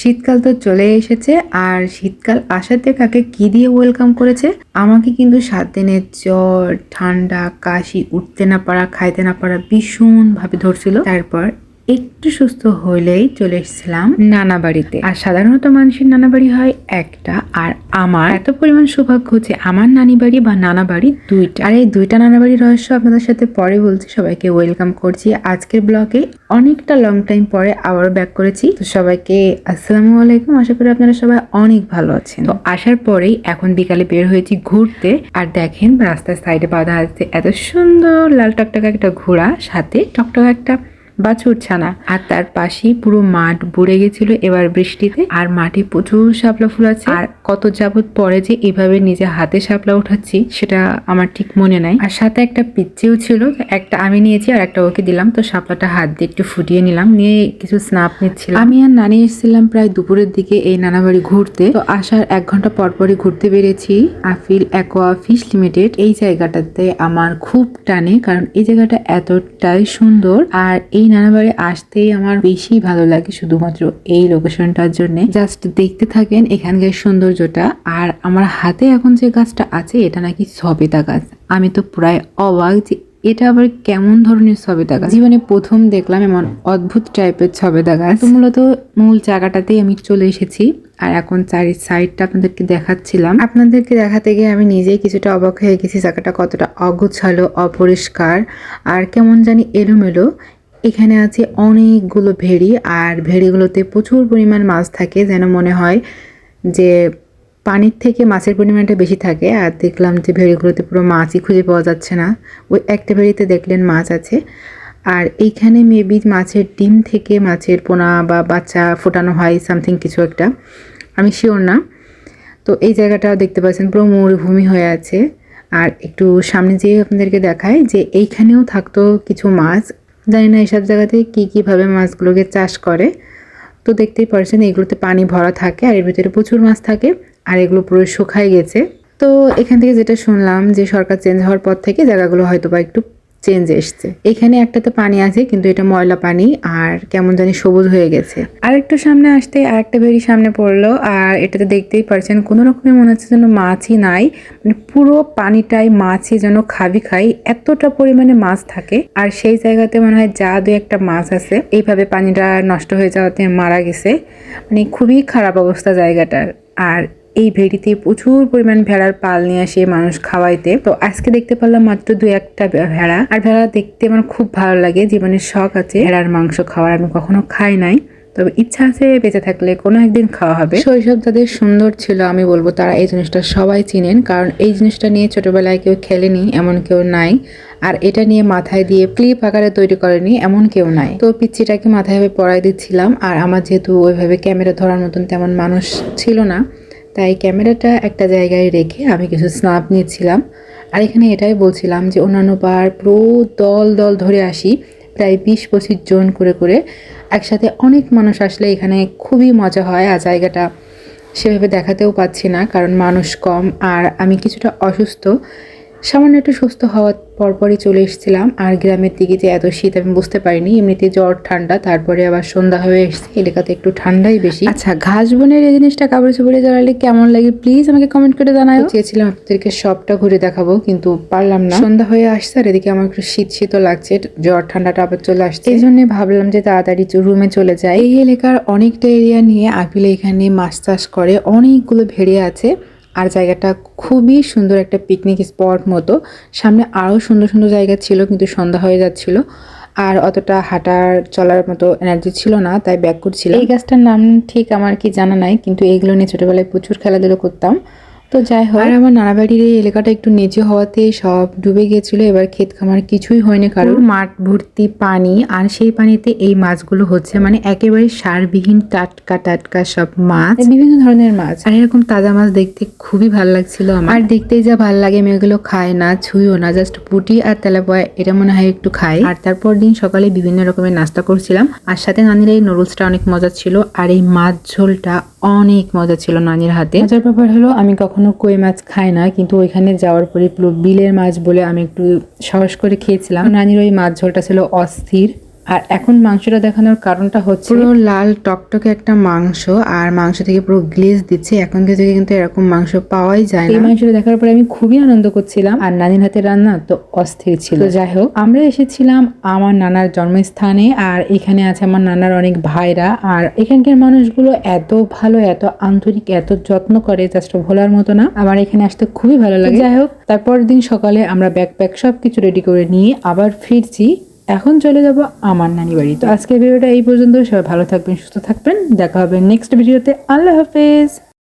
শীতকাল তো চলে এসেছে, আর শীতকাল আসাতে কাকে কি দিয়ে ওয়েলকাম করেছে? আমাকে কিন্তু সাত দিনের জ্বর, ঠান্ডা, কাশি, উঠতে না পারা, খাইতে না পারা ভীষণভাবে ধরছিল। তারপর একটু সুস্থ হলেই চলে এসেছিলাম নানা বাড়িতে। আর সাধারণত মানুষের নানা বাড়ি হয় একটা আর আমার এত পরিমাণ সৌভাগ্য যে আমার নানি বাড়ি বা নানা বাড়ি দুইটা। আর এই দুইটা নানা বাড়ির রহস্য আপনাদের সাথে পরে বলছি সবাইকে ওয়েলকাম করছি। আজকের ব্লগে অনেকটা লং টাইম পরে আবারও ব্যাক করেছি। তো সবাইকে আসসালামু আলাইকুম। আশা করি আপনারা সবাই অনেক ভালো আছেন। তো আসার পরেই এখন বিকালে বের হয়েছি ঘুরতে। আর দেখেন রাস্তার সাইডে বাঁধা আছে। এত সুন্দর লাল টকটকা একটা ঘোড়া সাথে টকটকা একটা বাছুর ছানা। আর তার পাশেই পুরো মাঠ ভরে গেছিল। এবার বৃষ্টিতে আর মাঠে প্রচুর শাপলা ফুল আছে। আর কত যাবত পরে যে এভাবে নিজে হাতে শাপলা উঠাচ্ছি, সেটা আমার ঠিক মনে নাই। আর সাথে একটা পিচ্ছিও ছিল, একটা আমি নিয়েছি আর একটা ওকে দিলাম। তো শাপলাটা হাত দিয়ে একটু ফুটিয়ে নিলাম, নিয়ে কিছু স্নাপ নিচ্ছিলাম। আমি আর নানি এসেছিলাম প্রায় দুপুরের দিকে এই নানা বাড়ি ঘুরতে। তো আসার এক ঘণ্টা পর পরই ঘুরতে বেরিয়েছি। আফিল অ্যাকোয়া ফিশ লিমিটেড, এই জায়গাটাতে আমার খুব টানে, কারণ এই জায়গাটা এতটাই সুন্দর। আর এই নানাবাড়ি আসতেই আমার বেশি ভালো লাগে শুধুমাত্র এই লোকেশনটার জন্য। জাস্ট দেখতে থাকেন, এখানকার সৌন্দর্যটা আর আমার হাতে এখন যে গাছটা আছে, এটা নাকি সবেদা গাছ। আমি তো প্রায় অবাক যে এটা আবার কেমন ধরনের সবেদা গাছ। জীবনে প্রথম দেখলাম এমন অদ্ভুত টাইপের সবেদা গাছ। মূলত মূল জায়গাটাতেই আমি চলে এসেছি। আর এখন চারি সাইডটা আপনাদেরকে দেখাচ্ছিলাম। আপনাদেরকে দেখাতে গিয়ে আমি নিজেই কিছুটা অবাক হয়ে গেছি, জায়গাটা কতটা অগোছালো, অপরিষ্কার, আর কেমন জানি এলোমেলো। এখানে আছে অনেকগুলো ভেড়ি, আর ভেড়িগুলোতে প্রচুর পরিমাণ মাছ থাকে, যেন মনে হয় যে পানির থেকে মাছের পরিমাণটা বেশি থাকে, আর দেখলাম যে ভেড়িগুলোতে পুরো মাছই খুঁজে পাওয়া যাচ্ছে না। ওই একটা ভেড়িতে দেখলেন মাছ আছে। আর এইখানে মেবি মাছের ডিম থেকে মাছের পোনা বা বাচ্চা ফোটানো হয় সামথিং কিছু একটা। আমি শিওর না। তো এই জায়গাটা দেখতে পাচ্ছেন, পুরো মরুভূমি হয়ে আছে। আর একটু সামনে যেয়ে আপনাদেরকে দেখায় যে এইখানেও থাকতো কিছু মাছ। জানি না এইসব জায়গাতে কী কীভাবে মাছগুলোকে চাষ করে। তো দেখতেই পারছেন এগুলোতে পানি ভরা থাকে, আর এর ভিতরে প্রচুর মাছ থাকে। আর এগুলো পুরো শুকায় গেছে। তো এখান থেকে যেটা শুনলাম যে সরকার চেঞ্জ হওয়ার পর থেকে জায়গাগুলো হয়তো বা একটু চেঞ্জ এসছে। এখানে একটাতে পানি আছে, কিন্তু এটা ময়লা পানি আর কেমন জানি সবুজ হয়ে গেছে। আর একটু সামনে আসতে আর একটা ভেড়ি সামনে পড়ল আর এটাতে দেখতেই পারছেন কোনো রকমের মনে হচ্ছে যেন মাছই নাই। মানে পুরো পানিটাই মাছই যেন খাবি খাই, এতটা পরিমাণে মাছ থাকে। আর সেই জায়গাতে মনে হয় যা দু একটা মাছ আছে। এইভাবে পানিটা নষ্ট হয়ে যাওয়াতে মারা গেছে। মানে খুবই খারাপ অবস্থা জায়গাটার। আর এই ভেড়িতে প্রচুর পরিমাণ ভেড়ার পাল নিয়ে আসে মানুষ খাওয়াইতে। তো আজকে দেখতে পারলাম মাত্র দু একটা ভেড়া। আর ভেড়া দেখতে আমার খুব ভালো লাগে, জীবনের শখ আছে ভেড়ার মাংস খাওয়ার, আমি কখনো খাই নাই। তবে ইচ্ছা আছে বেঁচে থাকলে কোনো একদিন খাওয়া হবে। শৈশব যাদের সুন্দর ছিল, আমি বলব তারা এই জিনিসটা সবাই চিনেন, কারণ এই জিনিসটা নিয়ে ছোটবেলায় কেউ খেলেনি, এমন কেউ নাই। আর এটা নিয়ে মাথায় দিয়ে ক্লিপ আকারে তৈরি করেনি, এমন কেউ নাই। তো পিচ্ছিটাকে মাথায় পড়াই দিচ্ছিলাম, আর আমার যেহেতু ওইভাবে ক্যামেরা ধরার মতন তেমন মানুষ ছিল না তাই ক্যামেরাটা একটা জায়গায় রেখে আমি কিছু স্নাপ নিচ্ছিলাম। আর এখানে এটাই বলছিলাম যে অন্যান্য বার পুরো দল দল ধরে আসি, প্রায় বিশ পঁচিশ জন করে করে। একসাথে অনেক মানুষ আসলে এখানে খুবই মজা হয় আর জায়গাটা সেভাবে দেখাতেও পাচ্ছি না কারণ মানুষ কম আর আমি কিছুটা অসুস্থ। সামান্য একটু সুস্থ হওয়ার পরপরই চলে এসেছিলাম আর গ্রামের দিকে যে এত শীত আমি বুঝতে পারিনি। এমনিতে জ্বর ঠান্ডা তারপরে আবার সন্ধ্যা হয়ে এসেছে। এলাকাতে একটু ঠান্ডাই বেশি। আচ্ছা ঘাস বনের এই জিনিসটা কাপড় চোপড়ে জড়ালে কেমন লাগে? প্লিজ আমাকে কমেন্ট করে জানাই চেয়েছিলাম আপনাদেরকে সবটা ঘুরে দেখাবো কিন্তু পারলাম না। সন্ধ্যা হয়ে আসছে আর এদিকে আমার একটু শীত শীতও লাগছে। জ্বর ঠান্ডাটা আবার চলে আসছে। এই জন্য ভাবলাম যে তাড়াতাড়ি রুমে চলে যায় এই এলাকার অনেকটা এরিয়া নিয়ে আপিলে এখানে মাছ চাষ করে। অনেকগুলো ভেড়ে আছে। আর জায়গাটা খুবই সুন্দর একটা পিকনিক স্পট মতো। সামনে আরও সুন্দর সুন্দর জায়গা ছিল, কিন্তু সন্ধ্যা হয়ে যাচ্ছিল। আর অতটা হাঁটার চলার মতো এনার্জি ছিল না, তাই ব্যাক করছিলাম এই গাছটার নাম ঠিক আমার কি জানা নাই, কিন্তু এইগুলো নিয়ে ছোটোবেলায় প্রচুর খেলাধুলো করতাম। তো যাই হোক। আর আমার নানা বাড়ির এই এলাকাটা একটু নিচু হওয়াতে সব ডুবে গিয়েছিল এবার ক্ষেত খামার কিছুই হয়নি কারণ মাঠ ভর্তি পানি আর সেই পানিতে এই মাছগুলো হচ্ছে মানে একেবারে সারবিহীন টাটকা টাটকা সব মাছ। বিভিন্ন ধরনের মাছ। আর এরকম তাজা মাছ দেখতে খুবই ভালো লাগছিল আমার। আর দেখতেই যা ভালো লাগে আমি এগুলো খাই না ছুঁইও না জাস্ট পুটি আর তেলাপয়া এটা মনে হয় একটু খাই। আর তারপর দিন সকালে বিভিন্ন রকমের নাস্তা করছিলাম আর সাথে নানির এই নুডলসটা অনেক মজা ছিল আর এই মাছ ঝোলটা অনেক মজা ছিল নানির হাতে। মজার ব্যাপার হলো, আমি কখনো কই মাছ খাই না, কিন্তু ওইখানে যাওয়ার পরে পুরো বিলের মাছ বলে আমি একটু সাহস করে খেয়েছিলাম। নানির ওই মাছ ঝোলটা ছিল অস্থির। আর এখন মাংসটা দেখানোর কারণটা হচ্ছে পুরো লাল টকটকে একটা মাংস আর মাংস থেকে পুরো গ্লেজ দিচ্ছে। এখন থেকে কিন্তু এরকম মাংস পাওয়াই যায় না। এই মাংসটা দেখার পরে আমি খুবই আনন্দ করছিলাম। আর নানির হাতে রান্না তো অস্থির ছিল। যাই হোক। আমরা এসেছিলাম আমার নানার জন্মস্থানে আর এখানে আছে আমার নানার অনেক ভাইরা। আর এখানকার মানুষগুলো এত ভালো এত আন্তরিক এত যত্ন করে জাস্ট ভোলার মতো না। আমার এখানে আসতে খুবই ভালো লাগে। যাই হোক। তারপর দিন সকালে আমরা ব্যাগ প্যাক সব কিছু রেডি করে নিয়ে আবার ফিরছি। এখন চলে যাব আমার নানি বাড়ি। তো আজকের ভিডিওটা এই পর্যন্ত। সবাই ভালো থাকবেন, সুস্থ থাকবেন। দেখা হবে নেক্সট ভিডিওতে। আল্লাহ হাফেজ।